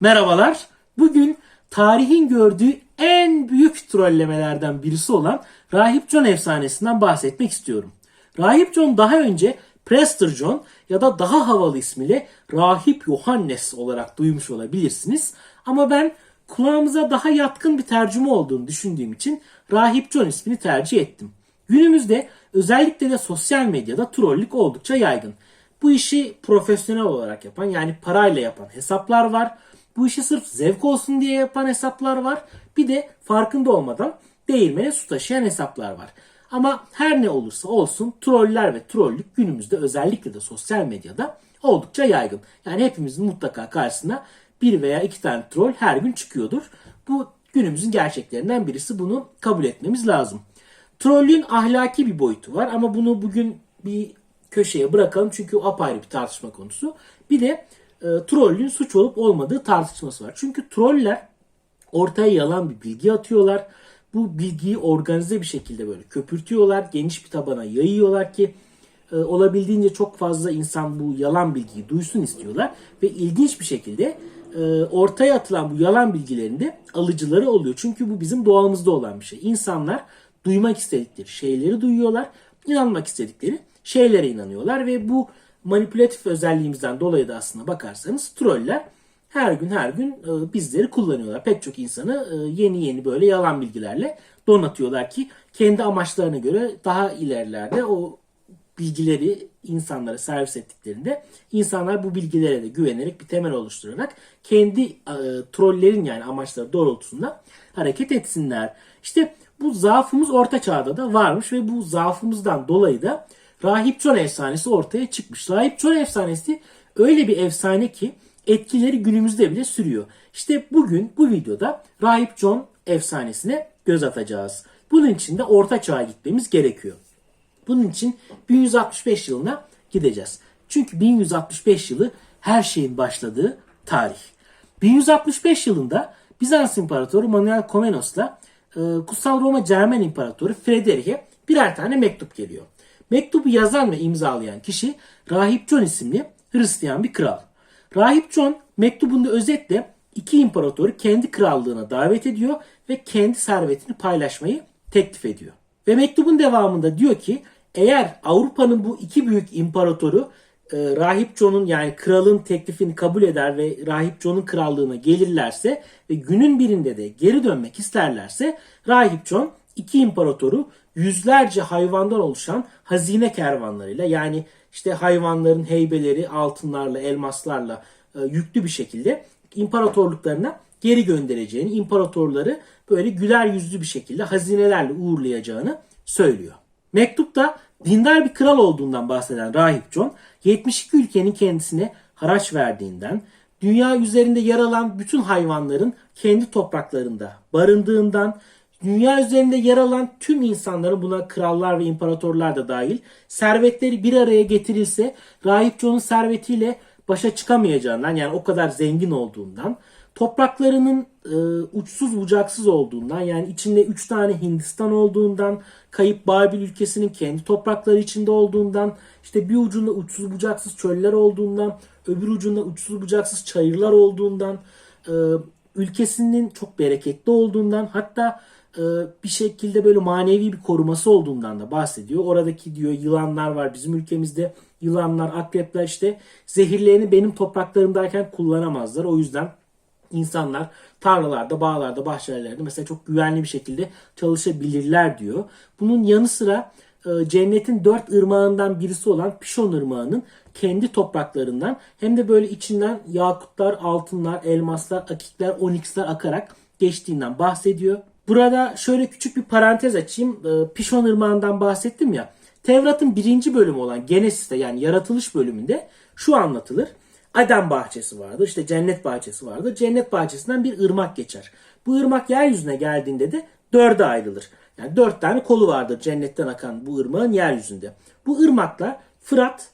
Merhabalar. Bugün tarihin gördüğü en büyük trollemelerden birisi olan Rahip John efsanesinden bahsetmek istiyorum. Rahip John daha önce Prester John ya da daha havalı ismiyle Rahip Yohannes olarak duymuş olabilirsiniz. Ama ben kulağımıza daha yatkın bir tercüme olduğunu düşündüğüm için Rahip John ismini tercih ettim. Günümüzde özellikle de sosyal medyada trollük oldukça yaygın. Bu işi profesyonel olarak yapan yani parayla yapan hesaplar var. Bu işi sırf zevk olsun diye yapan hesaplar var. Bir de farkında olmadan değirmene su taşıyan hesaplar var. Ama her ne olursa olsun troller ve trollük günümüzde özellikle de sosyal medyada oldukça yaygın. Yani hepimizin mutlaka karşısına bir veya iki tane troll her gün çıkıyordur. Bu günümüzün gerçeklerinden birisi bunu kabul etmemiz lazım. Trollün ahlaki bir boyutu var ama bunu bugün bir köşeye bırakalım çünkü o apayrı bir tartışma konusu. Bir de e, trollün suç olup olmadığı tartışması var. Çünkü troller ortaya yalan bir bilgi atıyorlar. Bu bilgiyi organize bir şekilde böyle köpürtüyorlar. Geniş bir tabana yayıyorlar ki e, olabildiğince çok fazla insan bu yalan bilgiyi duysun istiyorlar. Ve ilginç bir şekilde e, ortaya atılan bu yalan bilgilerin de alıcıları oluyor. Çünkü bu bizim doğamızda olan bir şey. İnsanlar duymak istedikleri şeyleri duyuyorlar. inanmak istedikleri şeylere inanıyorlar ve bu manipülatif özelliğimizden dolayı da aslında bakarsanız troller her gün her gün e, bizleri kullanıyorlar. Pek çok insanı e, yeni yeni böyle yalan bilgilerle donatıyorlar ki kendi amaçlarına göre daha ilerilerde o bilgileri insanlara servis ettiklerinde insanlar bu bilgilere de güvenerek bir temel oluşturarak kendi e, trollerin yani amaçları doğrultusunda hareket etsinler. İşte bu zaafımız orta çağda da varmış ve bu zaafımızdan dolayı da Rahip John efsanesi ortaya çıkmış. Rahip John efsanesi öyle bir efsane ki etkileri günümüzde bile sürüyor. İşte bugün bu videoda Rahip John efsanesine göz atacağız. Bunun için de orta çağa gitmemiz gerekiyor. Bunun için 1165 yılına gideceğiz. Çünkü 1165 yılı her şeyin başladığı tarih. 1165 yılında Bizans İmparatoru Manuel Komnenos'la e, Kutsal Roma Cermen İmparatoru Frederick'e birer tane mektup geliyor. Mektubu yazan ve imzalayan kişi Rahip John isimli Hristiyan bir kral. Rahip John mektubunda özetle iki imparatoru kendi krallığına davet ediyor ve kendi servetini paylaşmayı teklif ediyor. Ve mektubun devamında diyor ki eğer Avrupa'nın bu iki büyük imparatoru e, Rahip John'un yani kralın teklifini kabul eder ve Rahip John'un krallığına gelirlerse ve günün birinde de geri dönmek isterlerse Rahip John iki imparatoru yüzlerce hayvandan oluşan hazine kervanlarıyla yani işte hayvanların heybeleri altınlarla, elmaslarla e, yüklü bir şekilde imparatorluklarına geri göndereceğini, imparatorları böyle güler yüzlü bir şekilde hazinelerle uğurlayacağını söylüyor. Mektupta dindar bir kral olduğundan bahseden Rahip John, 72 ülkenin kendisine haraç verdiğinden, dünya üzerinde yer alan bütün hayvanların kendi topraklarında barındığından, dünya üzerinde yer alan tüm insanların buna krallar ve imparatorlar da dahil servetleri bir araya getirilse Rahip John'un servetiyle başa çıkamayacağından yani o kadar zengin olduğundan topraklarının e, uçsuz bucaksız olduğundan yani içinde 3 tane Hindistan olduğundan kayıp Babil ülkesinin kendi toprakları içinde olduğundan işte bir ucunda uçsuz bucaksız çöller olduğundan öbür ucunda uçsuz bucaksız çayırlar olduğundan e, ülkesinin çok bereketli olduğundan hatta bir şekilde böyle manevi bir koruması olduğundan da bahsediyor. Oradaki diyor yılanlar var bizim ülkemizde yılanlar, akrepler işte zehirlerini benim topraklarımdayken kullanamazlar. O yüzden insanlar tarlalarda, bağlarda, bahçelerde mesela çok güvenli bir şekilde çalışabilirler diyor. Bunun yanı sıra e, cennetin dört ırmağından birisi olan Pişon ırmağının kendi topraklarından hem de böyle içinden yakutlar, altınlar, elmaslar, akikler, oniksler akarak geçtiğinden bahsediyor. Burada şöyle küçük bir parantez açayım. E, Pişon ırmağından bahsettim ya. Tevrat'ın birinci bölümü olan Genesis'te yani yaratılış bölümünde şu anlatılır. Adem bahçesi vardır. işte cennet bahçesi vardır. Cennet bahçesinden bir ırmak geçer. Bu ırmak yeryüzüne geldiğinde de dörde ayrılır. Yani dört tane kolu vardır cennetten akan bu ırmağın yeryüzünde. Bu ırmaklar Fırat,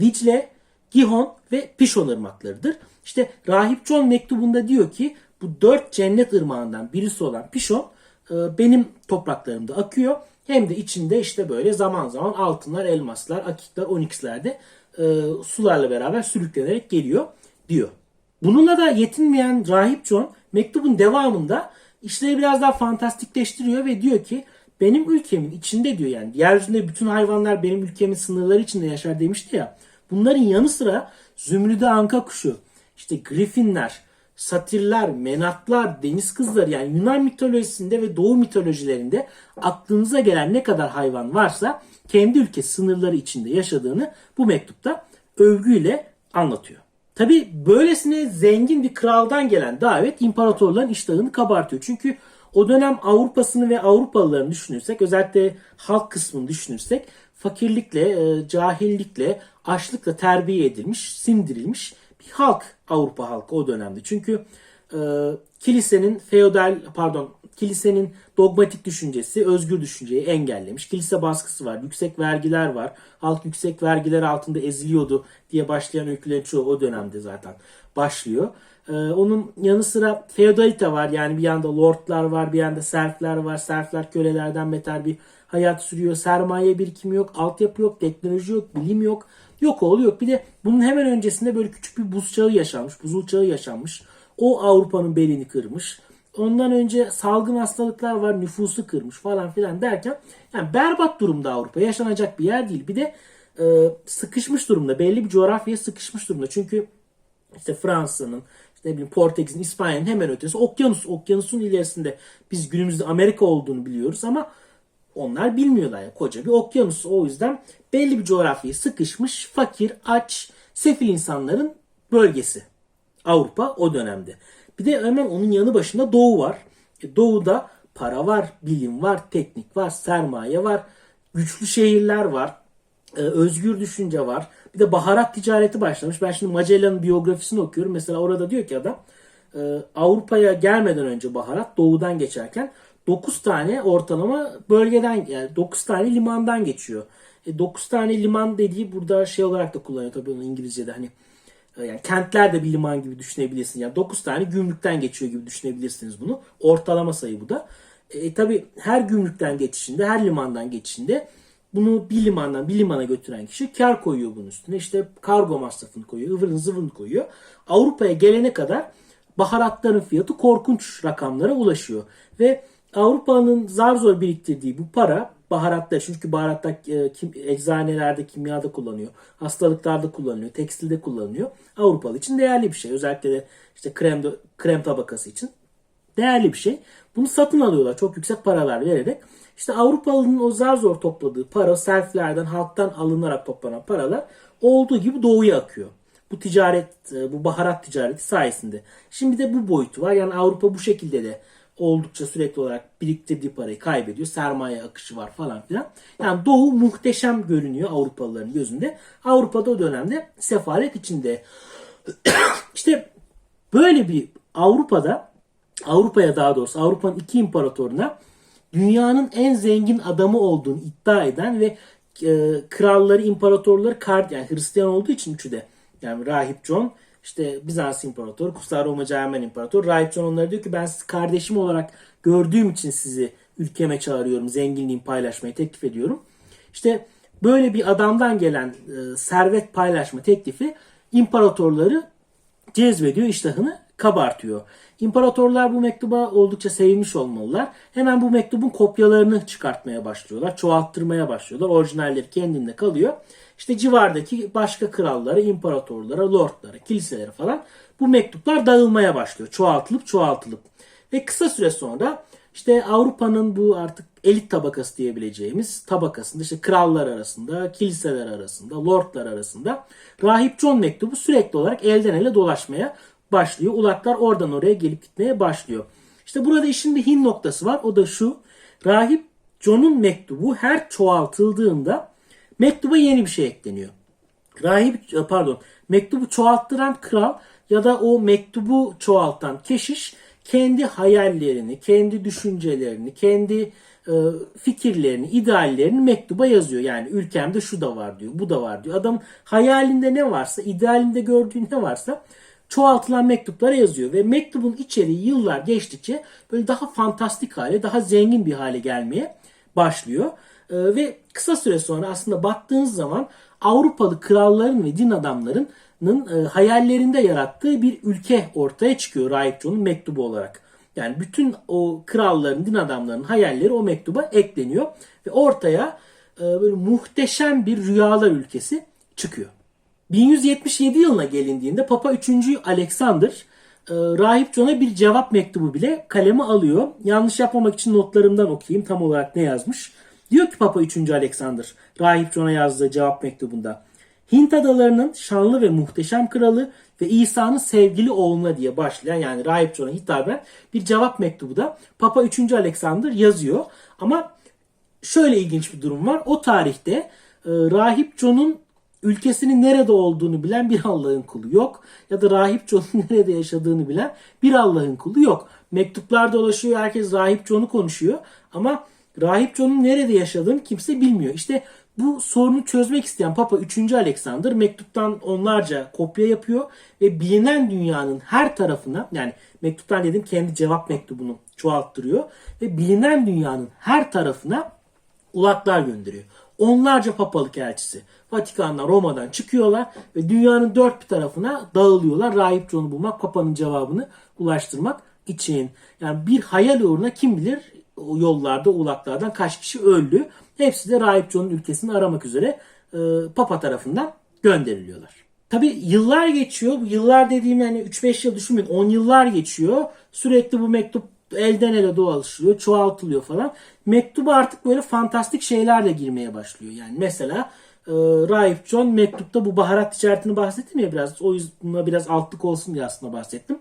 Dicle, Gihon ve Pişon ırmaklarıdır. İşte Rahip John mektubunda diyor ki bu dört cennet ırmağından birisi olan Pişon benim topraklarımda akıyor. Hem de içinde işte böyle zaman zaman altınlar, elmaslar, akikler, oniksler de e, sularla beraber sürüklenerek geliyor diyor. Bununla da yetinmeyen Rahip John mektubun devamında işleri biraz daha fantastikleştiriyor ve diyor ki benim ülkemin içinde diyor yani yeryüzünde bütün hayvanlar benim ülkemin sınırları içinde yaşar demişti ya. Bunların yanı sıra zümrüde anka kuşu, işte griffinler, satirler, menatlar, deniz kızları yani Yunan mitolojisinde ve Doğu mitolojilerinde aklınıza gelen ne kadar hayvan varsa kendi ülke sınırları içinde yaşadığını bu mektupta övgüyle anlatıyor. Tabi böylesine zengin bir kraldan gelen davet imparatorların iştahını kabartıyor. Çünkü o dönem Avrupa'sını ve Avrupalılarını düşünürsek özellikle halk kısmını düşünürsek fakirlikle, e, cahillikle, açlıkla terbiye edilmiş, sindirilmiş halk Avrupa halkı o dönemde. Çünkü e, kilisenin feodal pardon kilisenin dogmatik düşüncesi özgür düşünceyi engellemiş. Kilise baskısı var, yüksek vergiler var. Halk yüksek vergiler altında eziliyordu diye başlayan öykülerin çoğu o dönemde zaten başlıyor. Ee, onun yanı sıra feodalite var. Yani bir yanda lordlar var, bir yanda serfler var. Serfler kölelerden beter bir hayat sürüyor. Sermaye birikimi yok, altyapı yok, teknoloji yok, bilim yok. Yok oğlu yok. Bir de bunun hemen öncesinde böyle küçük bir buz çağı yaşanmış, buzul çağı yaşanmış. O Avrupa'nın belini kırmış. Ondan önce salgın hastalıklar var, nüfusu kırmış falan filan derken yani berbat durumda Avrupa. Yaşanacak bir yer değil. Bir de e, sıkışmış durumda. Belli bir coğrafyaya sıkışmış durumda. Çünkü işte Fransa'nın, işte ne bileyim Portekiz'in, İspanya'nın hemen ötesi okyanus. Okyanusun ilerisinde biz günümüzde Amerika olduğunu biliyoruz ama onlar bilmiyorlar ya koca bir okyanus. O yüzden belli bir coğrafyaya sıkışmış, fakir, aç, sefil insanların bölgesi. Avrupa o dönemde. Bir de hemen onun yanı başında Doğu var. E, Doğu'da para var, bilim var, teknik var, sermaye var, güçlü şehirler var, e, özgür düşünce var. Bir de baharat ticareti başlamış. Ben şimdi Magellan'ın biyografisini okuyorum. Mesela orada diyor ki adam e, Avrupa'ya gelmeden önce baharat doğudan geçerken 9 tane ortalama bölgeden yani 9 tane limandan geçiyor. E, 9 tane liman dediği burada şey olarak da kullanıyor tabii onu İngilizce'de hani e, yani kentler de bir liman gibi düşünebilirsiniz. Yani 9 tane gümrükten geçiyor gibi düşünebilirsiniz bunu. Ortalama sayı bu da. E, tabii her gümrükten geçişinde, her limandan geçişinde bunu bir limandan bir limana götüren kişi kar koyuyor bunun üstüne. İşte kargo masrafını koyuyor, ıvırın zıvırını koyuyor. Avrupa'ya gelene kadar baharatların fiyatı korkunç rakamlara ulaşıyor. Ve Avrupa'nın zar zor biriktirdiği bu para baharatlar çünkü baharatlar e, kim, eczanelerde kimyada kullanıyor. Hastalıklarda kullanılıyor. Tekstilde kullanılıyor. Avrupalı için değerli bir şey. Özellikle de işte krem, krem tabakası için değerli bir şey. Bunu satın alıyorlar çok yüksek paralar vererek. İşte Avrupalı'nın o zar zor topladığı para selflerden, halktan alınarak toplanan paralar olduğu gibi doğuya akıyor. Bu ticaret, e, bu baharat ticareti sayesinde. Şimdi de bu boyutu var. Yani Avrupa bu şekilde de oldukça sürekli olarak biriktirdiği parayı kaybediyor. Sermaye akışı var falan filan. Yani Doğu muhteşem görünüyor Avrupalıların gözünde. Avrupa'da o dönemde sefalet içinde. işte böyle bir Avrupa'da Avrupa'ya daha doğrusu Avrupa'nın iki imparatoruna dünyanın en zengin adamı olduğunu iddia eden ve e, kralları, imparatorları kart yani Hristiyan olduğu için üçü de yani Rahip John, işte Bizans İmparatoru, Kutsal Roma Cermen İmparatoru. Rahip John onlara diyor ki ben sizi kardeşim olarak gördüğüm için sizi ülkeme çağırıyorum, zenginliğimi paylaşmayı teklif ediyorum. İşte böyle bir adamdan gelen e, servet paylaşma teklifi imparatorları cezbediyor, iştahını kabartıyor. İmparatorlar bu mektuba oldukça sevinmiş olmalılar. Hemen bu mektubun kopyalarını çıkartmaya başlıyorlar. Çoğalttırmaya başlıyorlar. Orijinalleri kendinde kalıyor. İşte civardaki başka krallara, imparatorlara, lordlara, kiliselere falan bu mektuplar dağılmaya başlıyor. Çoğaltılıp çoğaltılıp. Ve kısa süre sonra işte Avrupa'nın bu artık elit tabakası diyebileceğimiz tabakasında işte krallar arasında, kiliseler arasında, lordlar arasında Rahip John mektubu sürekli olarak elden ele dolaşmaya başlıyor. Ulaklar oradan oraya gelip gitmeye başlıyor. İşte burada işin bir hin noktası var. O da şu. Rahip John'un mektubu her çoğaltıldığında mektuba yeni bir şey ekleniyor. Rahip pardon mektubu çoğalttıran kral ya da o mektubu çoğaltan keşiş kendi hayallerini, kendi düşüncelerini, kendi e, fikirlerini, ideallerini mektuba yazıyor. Yani ülkemde şu da var diyor, bu da var diyor. Adam hayalinde ne varsa, idealinde gördüğü ne varsa çoğaltılan mektuplara yazıyor ve mektubun içeriği yıllar geçtikçe böyle daha fantastik hale, daha zengin bir hale gelmeye başlıyor. Ee, ve kısa süre sonra aslında baktığınız zaman Avrupalı kralların ve din adamlarının e, hayallerinde yarattığı bir ülke ortaya çıkıyor Rahip John'un mektubu olarak. Yani bütün o kralların, din adamlarının hayalleri o mektuba ekleniyor ve ortaya e, böyle muhteşem bir rüyalar ülkesi çıkıyor. 1177 yılına gelindiğinde Papa 3. Alexander e, Rahip John'a bir cevap mektubu bile kaleme alıyor. Yanlış yapmamak için notlarımdan okuyayım tam olarak ne yazmış. Diyor ki Papa 3. Alexander Rahip John'a yazdığı cevap mektubunda Hint adalarının şanlı ve muhteşem kralı ve İsa'nın sevgili oğluna diye başlayan yani Rahip John'a hitaben bir cevap mektubu da Papa 3. Alexander yazıyor. Ama şöyle ilginç bir durum var. O tarihte e, Rahip John'un ülkesinin nerede olduğunu bilen bir Allah'ın kulu yok. Ya da Rahip John'un nerede yaşadığını bilen bir Allah'ın kulu yok. Mektuplar dolaşıyor, herkes Rahip John'u konuşuyor. Ama Rahip John'un nerede yaşadığını kimse bilmiyor. İşte bu sorunu çözmek isteyen Papa 3. Alexander mektuptan onlarca kopya yapıyor ve bilinen dünyanın her tarafına yani mektuptan dedim kendi cevap mektubunu çoğalttırıyor ve bilinen dünyanın her tarafına ulaklar gönderiyor. Onlarca papalık elçisi Vatikan'dan Roma'dan çıkıyorlar ve dünyanın dört bir tarafına dağılıyorlar. Rahip John'u bulmak, papanın cevabını ulaştırmak için. Yani bir hayal uğruna kim bilir yollarda, ulaklardan kaç kişi öldü. Hepsi de Rahip John'un ülkesini aramak üzere e, Papa tarafından gönderiliyorlar. Tabi yıllar geçiyor. Yıllar dediğim yani 3-5 yıl düşünmeyin 10 yıllar geçiyor. Sürekli bu mektup elden ele dolaşılıyor, çoğaltılıyor falan. Mektuba artık böyle fantastik şeyler de girmeye başlıyor. Yani mesela e, Rahip John mektupta bu baharat ticaretini bahsettim ya biraz. O yüzden biraz altlık olsun diye aslında bahsettim.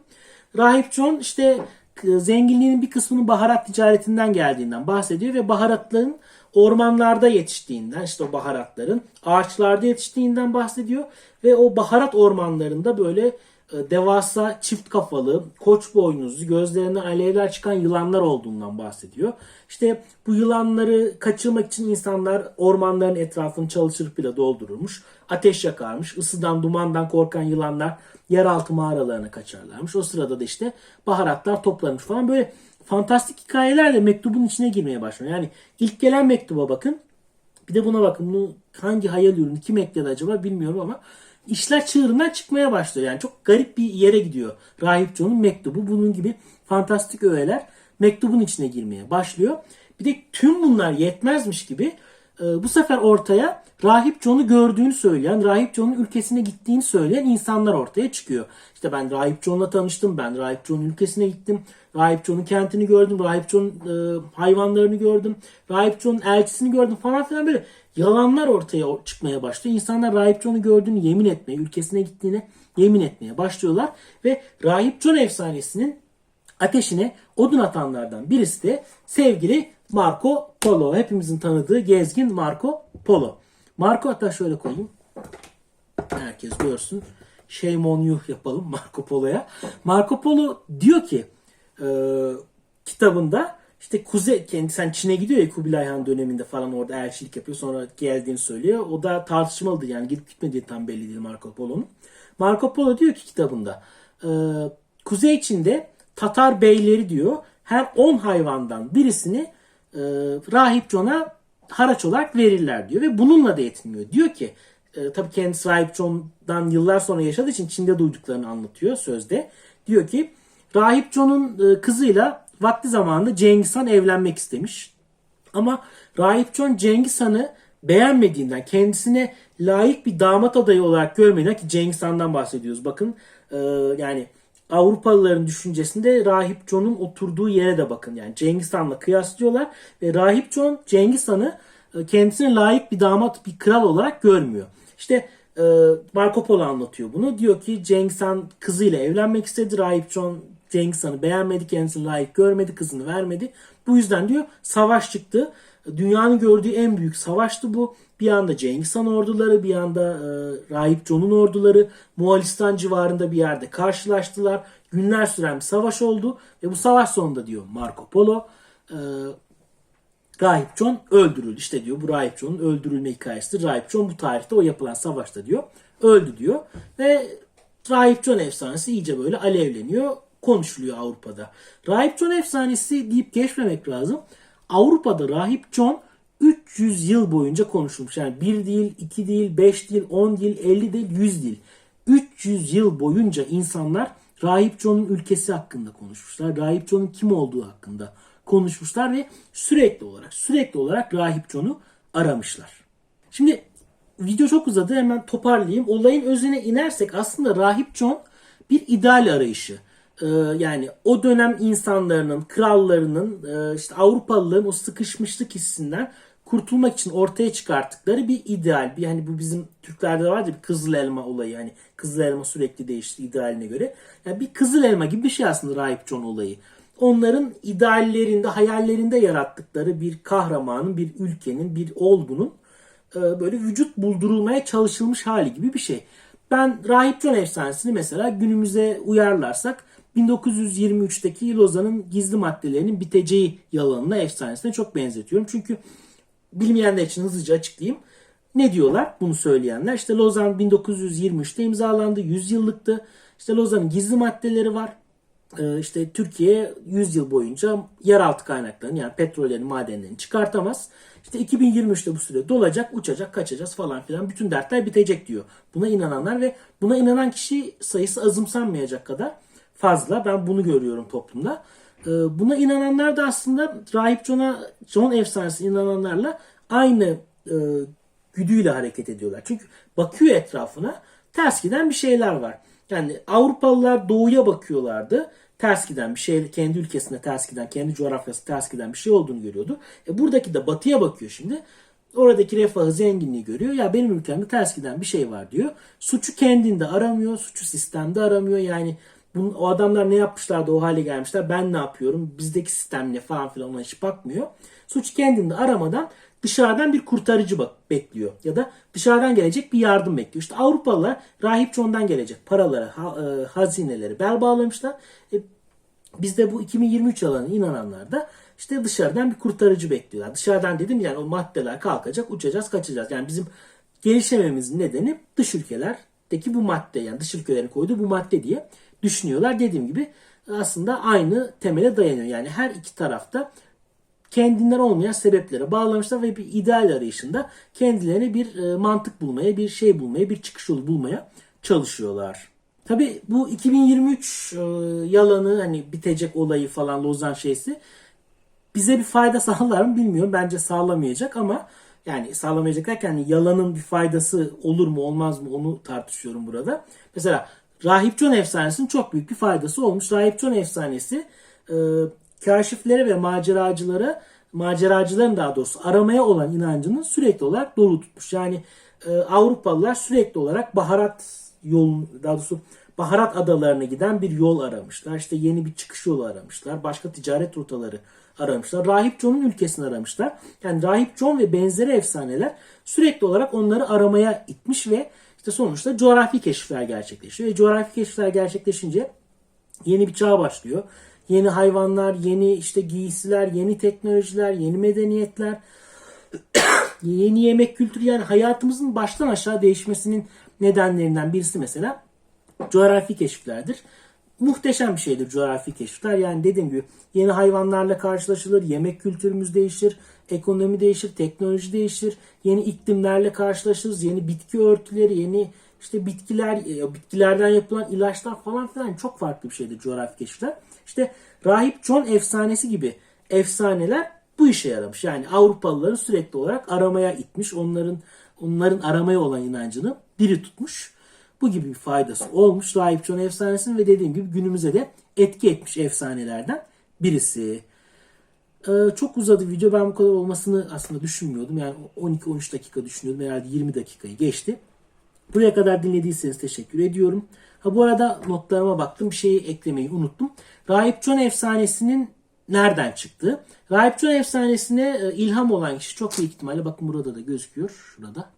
Rahip John işte zenginliğinin bir kısmının baharat ticaretinden geldiğinden bahsediyor ve baharatların ormanlarda yetiştiğinden işte o baharatların ağaçlarda yetiştiğinden bahsediyor ve o baharat ormanlarında böyle e, devasa çift kafalı, koç boynuzlu, gözlerinden alevler çıkan yılanlar olduğundan bahsediyor. İşte bu yılanları kaçırmak için insanlar ormanların etrafını çalışır bile doldururmuş. Ateş yakarmış. Isıdan, dumandan korkan yılanlar yeraltı mağaralarına kaçarlarmış. O sırada da işte baharatlar toplanmış falan böyle fantastik hikayelerle mektubun içine girmeye başlıyor. Yani ilk gelen mektuba bakın. Bir de buna bakın. Bunu hangi hayal ürünü kim ekledi acaba bilmiyorum ama işler çığırından çıkmaya başlıyor. Yani çok garip bir yere gidiyor. Rahip John'un mektubu. Bunun gibi fantastik öğeler mektubun içine girmeye başlıyor. Bir de tüm bunlar yetmezmiş gibi bu sefer ortaya Rahip John'u gördüğünü söyleyen, Rahip John'un ülkesine gittiğini söyleyen insanlar ortaya çıkıyor. İşte ben Rahip John'la tanıştım, ben Rahip John'un ülkesine gittim, Rahip John'un kentini gördüm, Rahip John'un e, hayvanlarını gördüm, Rahip John'un elçisini gördüm falan filan böyle yalanlar ortaya çıkmaya başlıyor. İnsanlar Rahip John'u gördüğünü yemin etmeye, ülkesine gittiğine yemin etmeye başlıyorlar ve Rahip John efsanesinin ateşine odun atanlardan birisi de sevgili Marco Polo. Hepimizin tanıdığı gezgin Marco Polo. Marco hatta şöyle koyayım. Herkes görsün. Shame on you yapalım Marco Polo'ya. Marco Polo diyor ki e, kitabında işte Kuzey kendi sen Çin'e gidiyor ya Kubilay Han döneminde falan orada elçilik yapıyor. Sonra geldiğini söylüyor. O da tartışmalıdır yani gidip gitmediği tam belli değil Marco Polo'nun. Marco Polo diyor ki kitabında e, Kuzey Çin'de Tatar beyleri diyor her 10 hayvandan birisini e, Rahip John'a haraç olarak verirler diyor ve bununla da yetinmiyor. Diyor ki e, tabii kendisi Rahip John'dan yıllar sonra yaşadığı için Çin'de duyduklarını anlatıyor sözde. Diyor ki Rahip John'un e, kızıyla vakti zamanında Cengiz Han evlenmek istemiş. Ama Rahip John Cengiz Han'ı beğenmediğinden, kendisine layık bir damat adayı olarak görmediğinden ki Cengiz Han'dan bahsediyoruz. Bakın e, yani Avrupalıların düşüncesinde Rahip John'un oturduğu yere de bakın. Yani Cengiz Han'la kıyaslıyorlar ve Rahip John Cengiz Han'ı e, kendisine layık bir damat, bir kral olarak görmüyor. İşte e, Marco Polo anlatıyor bunu. Diyor ki Cengiz Han kızıyla evlenmek istedi. Rahip John Cengiz Han'ı beğenmedi, kendisini layık görmedi, kızını vermedi. Bu yüzden diyor savaş çıktı. Dünyanın gördüğü en büyük savaştı bu. Bir anda Cengiz Han orduları, bir anda e, Rahip John'un orduları Moğolistan civarında bir yerde karşılaştılar. Günler süren bir savaş oldu ve bu savaş sonunda diyor Marco Polo e, Rahip John öldürüldü. İşte diyor bu Rahip John'un öldürülme hikayesidir. Rahip John bu tarihte o yapılan savaşta diyor öldü diyor ve Rahip John efsanesi iyice böyle alevleniyor konuşuluyor Avrupa'da. Rahip John efsanesi deyip geçmemek lazım. Avrupa'da Rahip John 300 yıl boyunca konuşulmuş. Yani 1 değil, 2 değil, 5 değil, 10 değil, 50 değil, 100 değil. 300 yıl boyunca insanlar Rahip John'un ülkesi hakkında konuşmuşlar. Rahip John'un kim olduğu hakkında konuşmuşlar ve sürekli olarak sürekli olarak Rahip John'u aramışlar. Şimdi video çok uzadı hemen toparlayayım. Olayın özüne inersek aslında Rahip John bir ideal arayışı. Ee, yani o dönem insanların, krallarının, e, işte Avrupalıların o sıkışmışlık hissinden kurtulmak için ortaya çıkarttıkları bir ideal. Bir hani bu bizim Türklerde vardı bir kızıl elma olayı. Hani kızıl elma sürekli değişti idealine göre. Yani bir kızıl elma gibi bir şey aslında Rahip John olayı. Onların ideallerinde, hayallerinde yarattıkları bir kahramanın, bir ülkenin, bir olgunun e, böyle vücut buldurulmaya çalışılmış hali gibi bir şey. Ben Rahip John efsanesini mesela günümüze uyarlarsak 1923'teki Lozan'ın gizli maddelerinin biteceği yalanına efsanesine çok benzetiyorum. Çünkü bilmeyenler için hızlıca açıklayayım. Ne diyorlar bunu söyleyenler? İşte Lozan 1923'te imzalandı. 100 yıllıktı. İşte Lozan'ın gizli maddeleri var. Ee, işte Türkiye 100 yıl boyunca yeraltı kaynaklarını yani petrollerini, madenlerini çıkartamaz. İşte 2023'te bu süre dolacak, uçacak, kaçacağız falan filan. Bütün dertler bitecek diyor. Buna inananlar ve buna inanan kişi sayısı azımsanmayacak kadar fazla. Ben bunu görüyorum toplumda. Ee, Buna inananlar da aslında Rahip John'a, John efsanesine inananlarla aynı e, güdüyle hareket ediyorlar. Çünkü bakıyor etrafına ters giden bir şeyler var. Yani Avrupalılar doğuya bakıyorlardı. Ters giden bir şey, kendi ülkesinde ters giden, kendi coğrafyası ters giden bir şey olduğunu görüyordu. E buradaki de batıya bakıyor şimdi. Oradaki refahı, zenginliği görüyor. Ya benim ülkemde ters giden bir şey var diyor. Suçu kendinde aramıyor, suçu sistemde aramıyor. Yani bunun, o adamlar ne yapmışlar da o hale gelmişler. Ben ne yapıyorum? Bizdeki sistem ne falan filan ona hiç bakmıyor. Suç kendinde aramadan dışarıdan bir kurtarıcı bak bekliyor ya da dışarıdan gelecek bir yardım bekliyor. İşte Avrupalılar Rahip John'dan gelecek paraları, ha, e, hazineleri bel bağlamışlar. E, bizde bu 2023 yalanına inananlar da işte dışarıdan bir kurtarıcı bekliyorlar. Dışarıdan dedim yani o maddeler kalkacak, uçacağız, kaçacağız. Yani bizim gelişememizin nedeni dış ülkelerdeki bu madde yani dış ülkelerin koyduğu bu madde diye düşünüyorlar. Dediğim gibi aslında aynı temele dayanıyor. Yani her iki tarafta kendinden olmayan sebeplere bağlamışlar ve bir ideal arayışında kendilerine bir e, mantık bulmaya, bir şey bulmaya, bir çıkış yolu bulmaya çalışıyorlar. Tabi bu 2023 e, yalanı hani bitecek olayı falan Lozan şeysi bize bir fayda sağlar mı bilmiyorum. Bence sağlamayacak ama yani sağlamayacak derken hani yalanın bir faydası olur mu olmaz mı onu tartışıyorum burada. Mesela Rahip John efsanesinin çok büyük bir faydası olmuş. Rahip John efsanesi e, kaşiflere ve maceracılara maceracıların daha doğrusu aramaya olan inancını sürekli olarak dolu tutmuş. Yani e, Avrupalılar sürekli olarak baharat yol daha doğrusu baharat adalarına giden bir yol aramışlar. İşte yeni bir çıkış yolu aramışlar. Başka ticaret rotaları aramışlar. Rahip John'un ülkesini aramışlar. Yani Rahip John ve benzeri efsaneler sürekli olarak onları aramaya itmiş ve işte sonuçta coğrafi keşifler gerçekleşiyor. Ve coğrafi keşifler gerçekleşince yeni bir çağ başlıyor. Yeni hayvanlar, yeni işte giysiler, yeni teknolojiler, yeni medeniyetler, yeni yemek kültürü yani hayatımızın baştan aşağı değişmesinin nedenlerinden birisi mesela coğrafi keşiflerdir. Muhteşem bir şeydir coğrafi keşifler. Yani dediğim gibi yeni hayvanlarla karşılaşılır, yemek kültürümüz değişir, ekonomi değişir, teknoloji değişir, yeni iklimlerle karşılaşırız, yeni bitki örtüleri, yeni işte bitkiler, e, bitkilerden yapılan ilaçlar falan filan çok farklı bir şeydir coğrafi keşifler. İşte Rahip John efsanesi gibi efsaneler bu işe yaramış. Yani Avrupalıları sürekli olarak aramaya itmiş. Onların onların aramaya olan inancını diri tutmuş. Bu gibi bir faydası olmuş Rahip John efsanesinin ve dediğim gibi günümüze de etki etmiş efsanelerden birisi. Ee, çok uzadı video. Ben bu kadar olmasını aslında düşünmüyordum. Yani 12-13 dakika düşünüyordum. Herhalde 20 dakikayı geçti. Buraya kadar dinlediyseniz teşekkür ediyorum. Ha bu arada notlarıma baktım. Bir şeyi eklemeyi unuttum. Rahip John efsanesinin nereden çıktı? Rahip John efsanesine e, ilham olan kişi çok büyük ihtimalle bakın burada da gözüküyor. Şurada.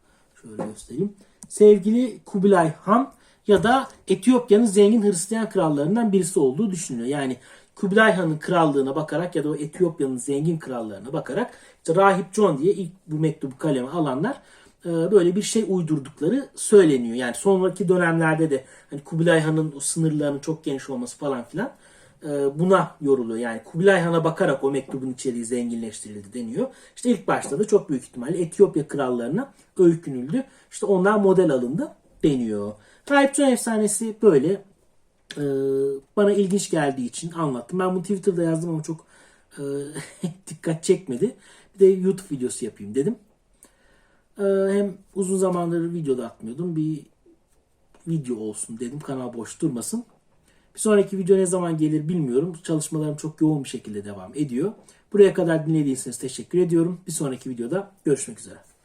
Şöyle göstereyim. Sevgili Kubilay Han ya da Etiyopya'nın zengin Hristiyan krallarından birisi olduğu düşünülüyor. Yani Kubilay Han'ın krallığına bakarak ya da o Etiyopya'nın zengin krallarına bakarak işte Rahip John diye ilk bu mektubu kaleme alanlar e, böyle bir şey uydurdukları söyleniyor. Yani sonraki dönemlerde de hani Kubilay Han'ın o sınırlarının çok geniş olması falan filan buna yoruluyor. Yani Kubilay Han'a bakarak o mektubun içeriği zenginleştirildi deniyor. İşte ilk başta da çok büyük ihtimalle Etiyopya krallarına öykünüldü. İşte onlar model alındı deniyor. Rahip efsanesi böyle e, bana ilginç geldiği için anlattım. Ben bunu Twitter'da yazdım ama çok e, dikkat çekmedi. Bir de YouTube videosu yapayım dedim. E, hem uzun zamandır video da atmıyordum. Bir video olsun dedim. Kanal boş durmasın. Bir sonraki video ne zaman gelir bilmiyorum. Çalışmalarım çok yoğun bir şekilde devam ediyor. Buraya kadar dinlediyseniz teşekkür ediyorum. Bir sonraki videoda görüşmek üzere.